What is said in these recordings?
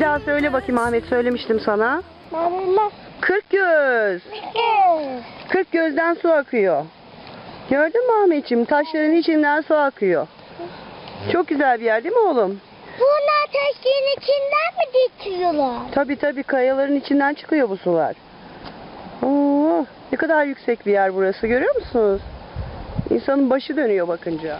daha söyle bakayım Ahmet söylemiştim sana. Kırk göz. Kırk gözden su akıyor. Gördün mü Ahmetciğim? Taşların içinden su akıyor. Çok güzel bir yer değil mi oğlum? Bunlar taşların içinden mi geçiyorlar? Tabii tabii kayaların içinden çıkıyor bu sular. Oo, ne kadar yüksek bir yer burası görüyor musunuz? İnsanın başı dönüyor bakınca.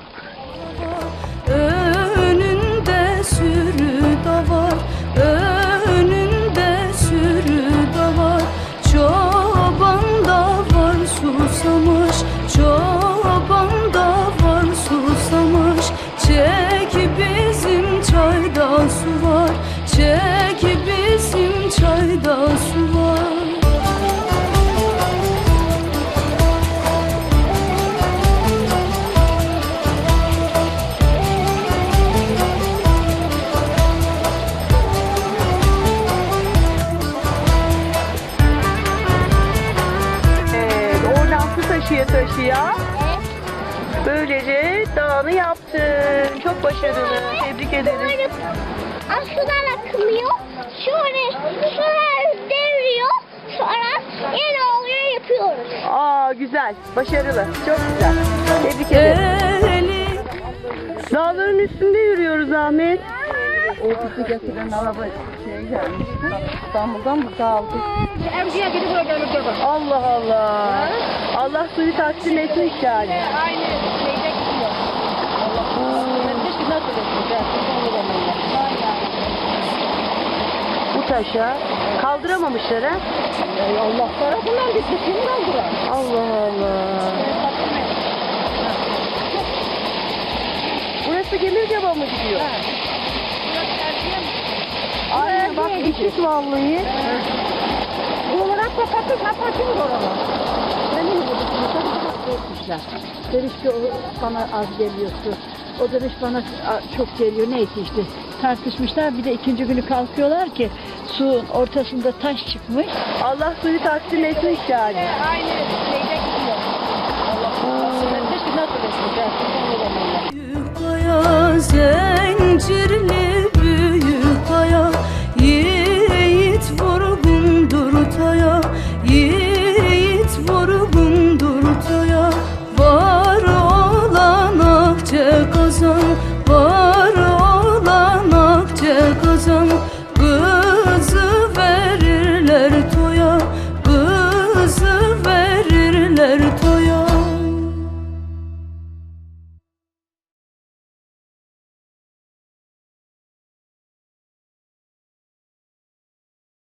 Çek bizim çayda su var Evet, oradan su taşıya taşıya böylece dağını yaptın. Çok başarılı. Tebrik ederim. Sonra sular akılıyor. Sonra sular devriyor. Sonra yine oluyor yapıyoruz. Aa güzel, başarılı. Çok güzel. Tebrik ederim. Dağların üstünde yürüyoruz Ahmet. O bizi getiren araba şey gelmişti. İstanbul'dan burada aldık. Emciye gidip buraya dönüp Allah Allah. Allah suyu takdim etmiş yani. Aynı şeyde gidiyor. Keşke nasıl etmeyeceğiz? Bu taşa kaldıramamışlar ha. Allah tarafından bizi kim kaldırar? Allah Allah. Burası Gemirgaba mı gidiyor? Aynen eşit vallahi. Buralar kapatır kapatır oralar. Benim gibi korkmuşlar. Demiş ki o bana az geliyorsun. O demiş bana çok geliyor. Neyse işte tartışmışlar. Bir de ikinci günü kalkıyorlar ki suyun ortasında taş çıkmış. Allah suyu takdim etmiş yani. Aynı şeyde gidiyor. Keşke nasıl etmeyeceğiz? susuzum